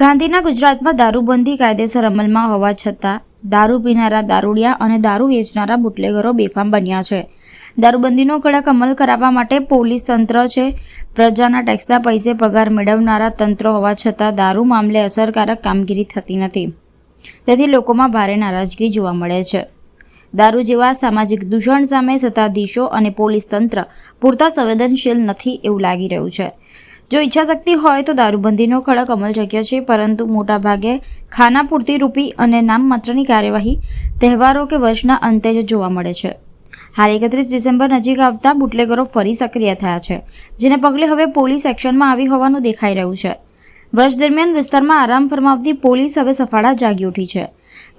ગાંધીના ગુજરાતમાં દારૂબંધી કાયદેસર અમલમાં હોવા છતાં દારૂ પીનારા દારૂડિયા અને દારૂ વેચનારા બુટલેગરો બેફામ બન્યા છે. દારૂબંધીનો કડક અમલ કરાવવા માટે પોલીસ તંત્ર છે. પ્રજાના ટેક્સના પૈસે પગાર મેળવનારા તંત્ર હોવા છતાં દારૂ મામલે અસરકારક કામગીરી થતી નથી. તેથી લોકોમાં ભારે નારાજગી જોવા મળે છે. દારૂ જેવા સામાજિક દૂષણ સામે સત્તાધીશો અને પોલીસ તંત્ર પૂરતા સંવેદનશીલ નથી એવું લાગી રહ્યું છે. જો ઈચ્છાશક્તિ હોય તો દારૂબંધીનો ખડક અમલ શક્ય છે, પરંતુ મોટાભાગે ખાના પૂરતી રૂપી અને નામમાત્રની કાર્યવાહી તહેવારો કે વર્ષના અંતે જ જોવા મળે છે. હાલ એકત્રીસ ડિસેમ્બર નજીક આવતા બુટલેગરો ફરી સક્રિય થયા છે, જેને પગલે હવે પોલીસ એક્શનમાં આવી હોવાનું દેખાઈ રહ્યું છે. વર્ષ દરમિયાન વિસ્તારમાં આરામ ફરમાવતી પોલીસ હવે સફાળા જાગી ઉઠી છે.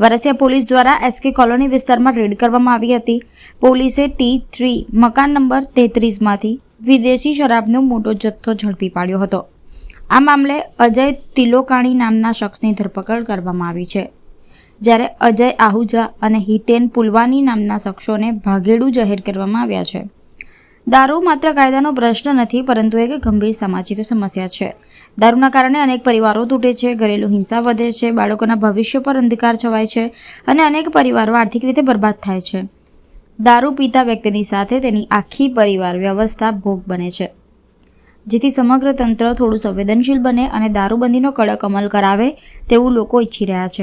વરસિયા પોલીસ દ્વારા એસકે કોલોની વિસ્તારમાં રેડ કરવામાં આવી હતી. પોલીસે ટી થ્રી મકાન નંબર તેત્રીસમાંથી વિદેશી શરાબનો મોટો જથ્થો ઝડપી પાડ્યો હતો. આ મામલે અજય તિલોકાણી નામના શખ્સની ધરપકડ કરવામાં આવી છે. જ્યારે અજય આહુજા અને હિતેન પુલવાની નામના શખ્સોને ભાગેડુ જાહેર કરવામાં આવ્યા છે. દારૂ માત્ર કાયદાનો પ્રશ્ન નથી, પરંતુ એક ગંભીર સામાજિક સમસ્યા છે. દારૂના કારણે અનેક પરિવારો તૂટે છે, ઘરેલું હિંસા વધે છે, બાળકોના ભવિષ્ય પર અંધકાર છવાય છે અને અનેક પરિવારો આર્થિક રીતે બરબાદ થાય છે. દારૂ પીતા વ્યક્તિની સાથે તેની આખી પરિવાર વ્યવસ્થા ભોગ બને છે. જેથી સમગ્ર તંત્ર થોડું સંવેદનશીલ બને અને દારૂબંધીનો કડક અમલ કરાવે તેવું લોકો ઈચ્છી રહ્યા છે.